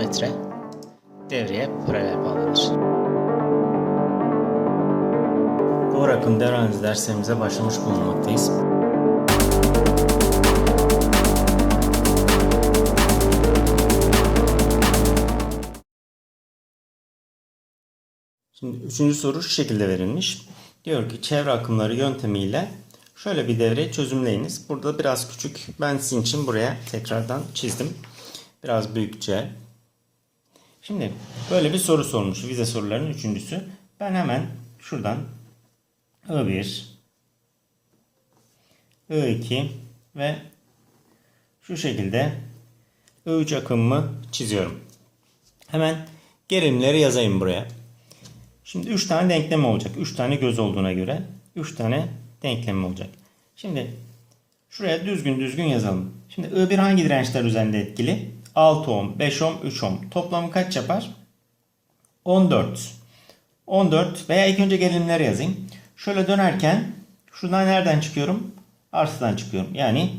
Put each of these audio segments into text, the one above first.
voltmetre devreye paralel bağlanır. Doğru akım devre analizi derslerimize başlamış bulunmaktayız. Şimdi üçüncü soru şu şekilde verilmiş. Diyor ki çevre akımları yöntemiyle şöyle bir devre çözümleyiniz. Burada biraz küçük. Ben sizin için buraya tekrardan çizdim. Biraz büyükçe. Şimdi böyle bir soru sormuş. Vize sorularının üçüncüsü. Ben hemen şuradan I1, I2 ve şu şekilde I3 akımımı çiziyorum. Hemen gerilimleri yazayım buraya. Şimdi 3 tane denklem olacak. 3 tane göz olduğuna göre 3 tane denklem olacak. Şimdi şuraya düzgün düzgün yazalım. Şimdi I1 hangi dirençler üzerinde etkili? 6 ohm, 5 ohm, 3 ohm. Toplamı kaç yapar? 14. 14 veya ilk önce gerilimleri yazayım. Şöyle dönerken şuradan nereden çıkıyorum? Artıdan çıkıyorum. Yani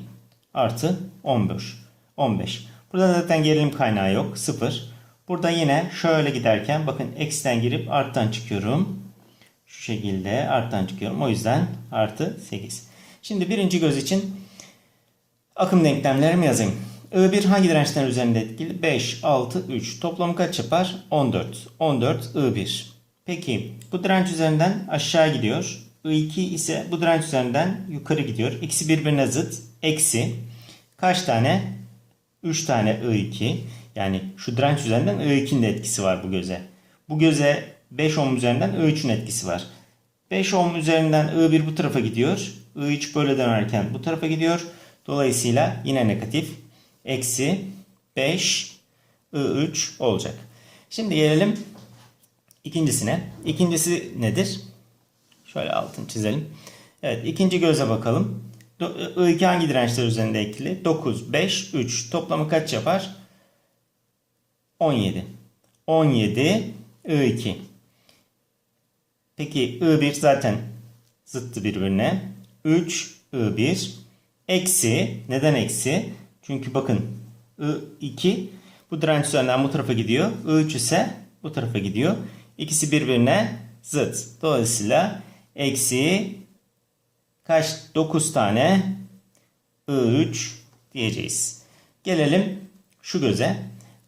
artı 15. 15. Burada zaten gerilim kaynağı yok. 0. Burada yine şöyle giderken bakın eksiden girip arttan çıkıyorum. Şu şekilde arttan çıkıyorum. O yüzden artı 8. Şimdi birinci göz için akım denklemlerimi yazayım. I1 hangi dirençler üzerinde etkili? 5, 6, 3. Toplamı kaç yapar? 14. 14 I1. Peki bu direnç üzerinden aşağı gidiyor. I2 ise bu direnç üzerinden yukarı gidiyor. İkisi birbirine zıt. Eksi. Kaç tane? 3 tane I2. Yani şu direnç üzerinden I2'nin de etkisi var bu göze. Bu göze 5 ohm üzerinden I3'ün etkisi var. 5 ohm üzerinden I1 bu tarafa gidiyor. I3 böyle dönerken bu tarafa gidiyor. Dolayısıyla yine negatif. Eksi 5 I3 olacak. Şimdi gelelim ikincisine. İkincisi nedir? Şöyle altını çizelim. Evet ikinci göze bakalım. I2 hangi dirençler üzerinde etkili? 9, 5, 3. Toplamı kaç yapar? 17. 17 I2. Peki I1 zaten zıttı birbirine. 3 I1 eksi neden eksi? Çünkü bakın I2 bu direnç üzerinden bu tarafa gidiyor. I3 ise bu tarafa gidiyor. İkisi birbirine zıt. Dolayısıyla eksi kaç? 9 tane I3 diyeceğiz. Gelelim şu göze.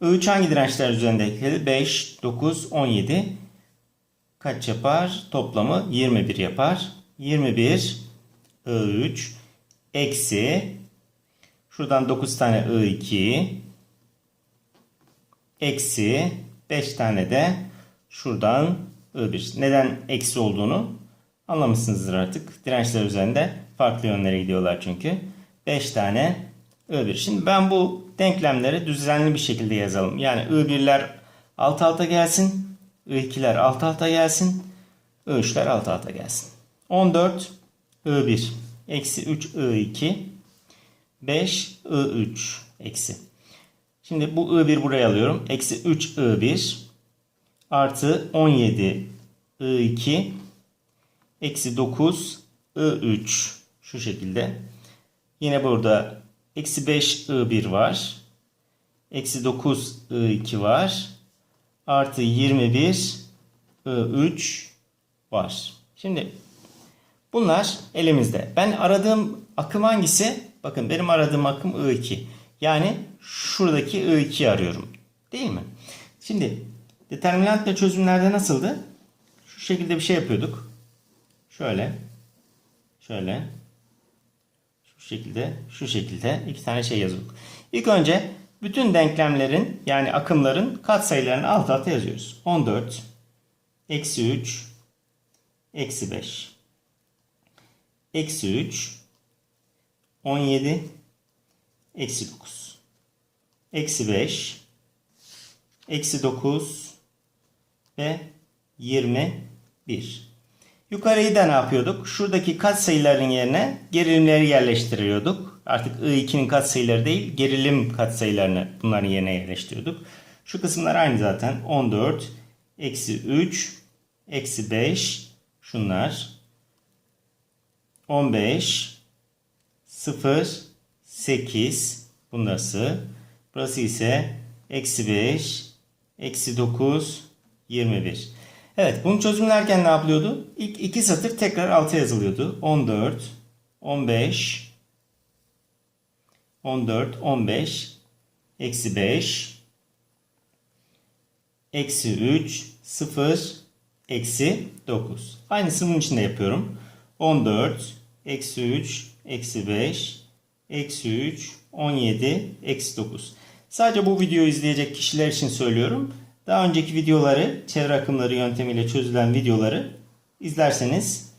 I3 hangi dirençler üzerinde ekledi? 5, 9, 17. Kaç yapar? Toplamı 21 yapar. 21 I3 eksi şuradan 9 tane I2 eksi 5 tane de şuradan I1. Neden eksi olduğunu anlamışsınızdır artık. Dirençler üzerinde farklı yönlere gidiyorlar çünkü. 5 tane I1. Şimdi ben bu denklemleri düzenli bir şekilde yazalım. Yani I1'ler alt alta gelsin. I2'ler alt alta gelsin. I3'ler alt alta gelsin. 14 I1 eksi 3 I2 5 I3 eksi. Şimdi bu I1 buraya alıyorum. Eksi 3 I1 artı 17 I2 eksi 9 I3 şu şekilde. Yine burada eksi 5 I1 var. Eksi 9 I2 var. Artı 21 I3 var. Şimdi bunlar elimizde. Ben aradığım akım hangisi? Bakın benim aradığım akım I2. Yani şuradaki I2'yi arıyorum. Değil mi? Şimdi determinant ve çözümlerde nasıldı? Şu şekilde bir şey yapıyorduk. Şöyle. Şöyle. Şu şekilde. Şu şekilde. iki tane şey yazıyorduk. İlk önce bütün denklemlerin yani akımların katsayılarını alt alta yazıyoruz. 14 eksi 3 eksi 5 eksi 3 17 eksi 9 eksi 5 eksi 9 ve 21 Yukarıyı da ne yapıyorduk? Şuradaki katsayıların yerine gerilimleri yerleştiriyorduk. Artık I2'nin katsayıları değil, gerilim katsayılarını bunların yerine yerleştiriyorduk. Şu kısımlar aynı zaten. 14, eksi 3, eksi 5, şunlar. 15, 0, 8, burası. Burası ise eksi 5, eksi 9, 21. Evet bunu çözümlerken ne yapılıyordu? İlk iki satır tekrar alta yazılıyordu. 14, 15, 14, 15, eksi 5, eksi 3, 0, eksi 9. Aynısını bunun için de yapıyorum. 14, eksi 3, eksi 5, eksi 3, 17, eksi 9. Sadece bu videoyu izleyecek kişiler için söylüyorum. Daha önceki videoları, çevre akımları yöntemiyle çözülen videoları izlerseniz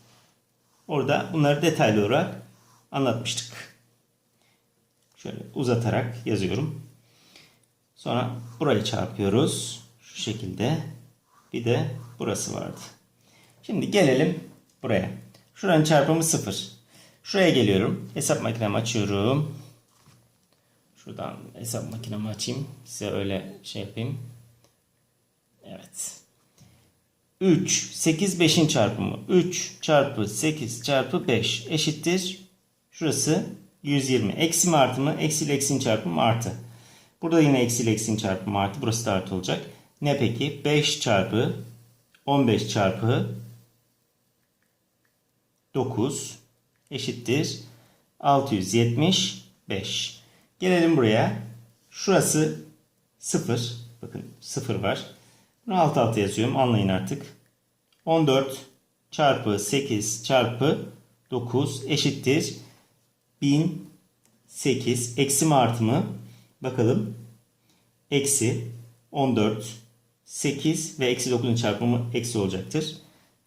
orada bunları detaylı olarak anlatmıştık. Şöyle uzatarak yazıyorum. Sonra burayı çarpıyoruz. Şu şekilde. Bir de burası vardı. Şimdi gelelim buraya. Şuranın çarpımı 0. Şuraya geliyorum. Hesap makinemi açıyorum. Şuradan hesap makinemi açayım. Size öyle şey yapayım. Evet. 3, 8, 5'in çarpımı. 3 çarpı 8 çarpı 5 eşittir. Şurası 120. Eksi mi artı mı? Eksi ile eksinin çarpımı artı. Burada yine eksi ile eksinin çarpımı artı. Burası da artı olacak. Ne peki? 5 çarpı 15 çarpı 9 eşittir 675. Gelelim buraya. Şurası 0. Bakın 0 var. Bunu alt alta yazıyorum. Anlayın artık. 14 çarpı 8 çarpı 9 eşittir 1008. Eksi mi artı mı? Bakalım. Eksi 14 8 ve eksi 9'un çarpımı eksi olacaktır.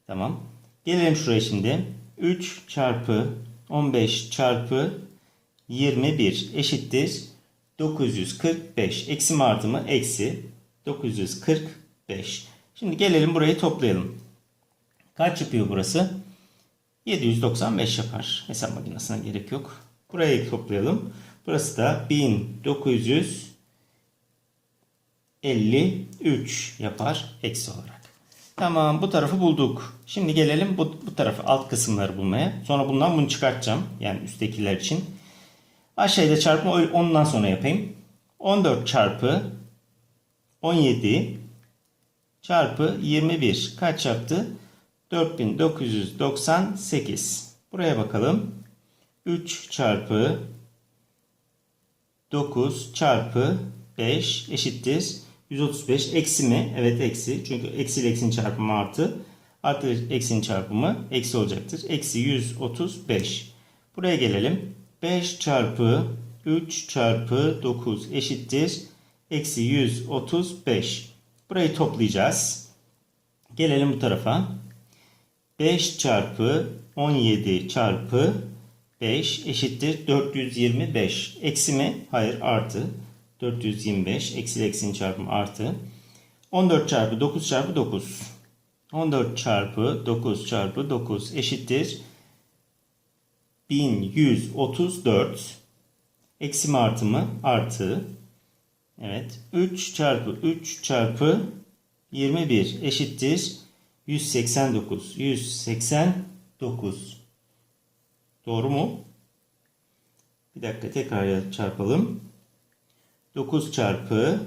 Tamam. Gelelim şuraya şimdi. 3 çarpı 15 çarpı 21 eşittir 945. Eksi mi artı mı? Eksi 945. Şimdi gelelim burayı toplayalım. Kaç yapıyor burası? 795 yapar. Hesap makinesine gerek yok. Burayı toplayalım. Burası da 1953 yapar eksi olarak. Tamam bu tarafı bulduk. Şimdi gelelim bu, bu tarafı alt kısımları bulmaya. Sonra bundan bunu çıkartacağım. Yani üsttekiler için. Aşağıda çarpma ondan sonra yapayım. 14 çarpı 17 çarpı 21 kaç yaptı? 4998. Buraya bakalım. 3 çarpı 9 çarpı 5 eşittir. 135 eksi mi? Evet eksi. Çünkü eksi ile eksinin çarpımı artı. Artı eksinin çarpımı eksi olacaktır. Eksi 135. Buraya gelelim. 5 çarpı 3 çarpı 9 eşittir. Eksi 135. Burayı toplayacağız. Gelelim bu tarafa. 5 çarpı 17 çarpı 5 eşittir 425. Eksi mi? Hayır artı. 425 eksi eksinin çarpımı artı. 14 çarpı 9 çarpı 9. 14 çarpı 9 çarpı 9 eşittir 1134. Eksi mi artı mı? Artı. Evet. 3 çarpı 3 çarpı 21 eşittir 189. 189. Doğru mu? Bir dakika tekrar çarpalım. 9 çarpı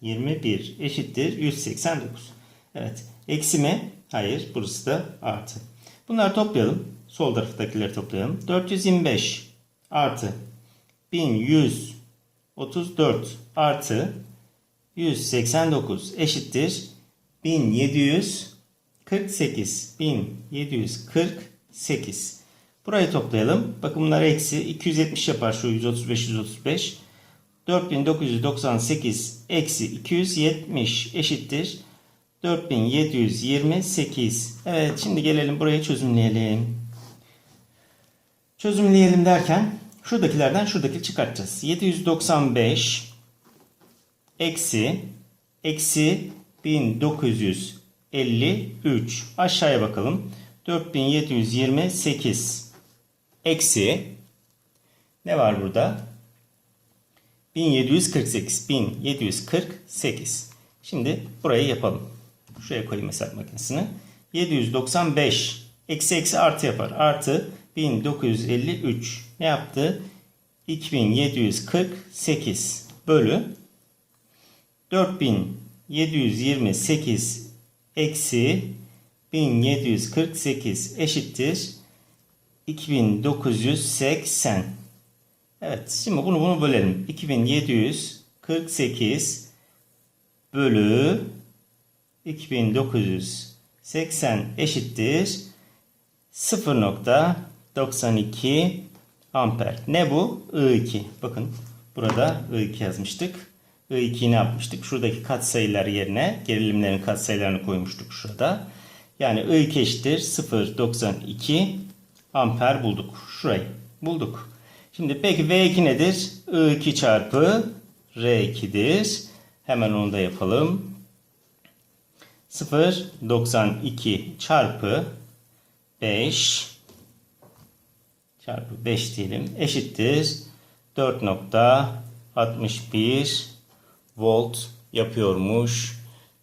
21 eşittir 189. Evet. Eksi mi? Hayır. Burası da artı. Bunları toplayalım. Sol taraftakileri toplayalım. 425 artı 1134 artı 189 eşittir 1748. 1748. Burayı toplayalım. Bakın bunlar eksi 270 yapar şu 135 135. 4998 eksi 270 eşittir 4728. Evet şimdi gelelim buraya çözümleyelim. Çözümleyelim derken şuradakilerden şuradaki çıkartacağız. 795 eksi eksi 1953 aşağıya bakalım. 4728 eksi ne var burada? 1748 1748 şimdi burayı yapalım. Şuraya koyayım hesap makinesini. 795 eksi eksi artı yapar. Artı 1953 ne yaptı? 2748 bölü 4728 eksi 1748 eşittir 2980. Evet şimdi bunu bunu bölelim. 2748 bölü 2980 eşittir 0.92 amper. Ne bu? I2. Bakın burada I2 yazmıştık. I2'yi ne yapmıştık? Şuradaki katsayılar yerine gerilimlerin katsayılarını koymuştuk şurada. Yani I2 eşittir 0.92 amper bulduk. Şurayı bulduk. Şimdi peki V2 nedir? I2 çarpı R2'dir. Hemen onu da yapalım. 0.92 çarpı 5 çarpı 5 diyelim eşittir 4.61 volt yapıyormuş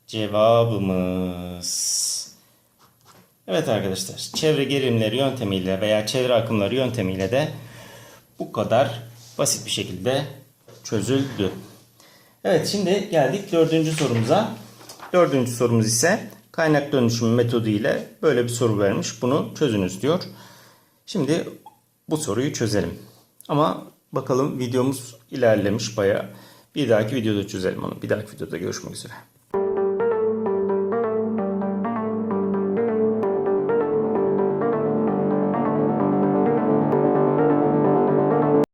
cevabımız. Evet arkadaşlar çevre gerilimleri yöntemiyle veya çevre akımları yöntemiyle de bu kadar basit bir şekilde çözüldü. Evet şimdi geldik dördüncü sorumuza. Dördüncü sorumuz ise kaynak dönüşümü metodu ile böyle bir soru vermiş. Bunu çözünüz diyor. Şimdi bu soruyu çözelim. Ama bakalım videomuz ilerlemiş bayağı. Bir dahaki videoda çözelim onu. Bir dahaki videoda görüşmek üzere.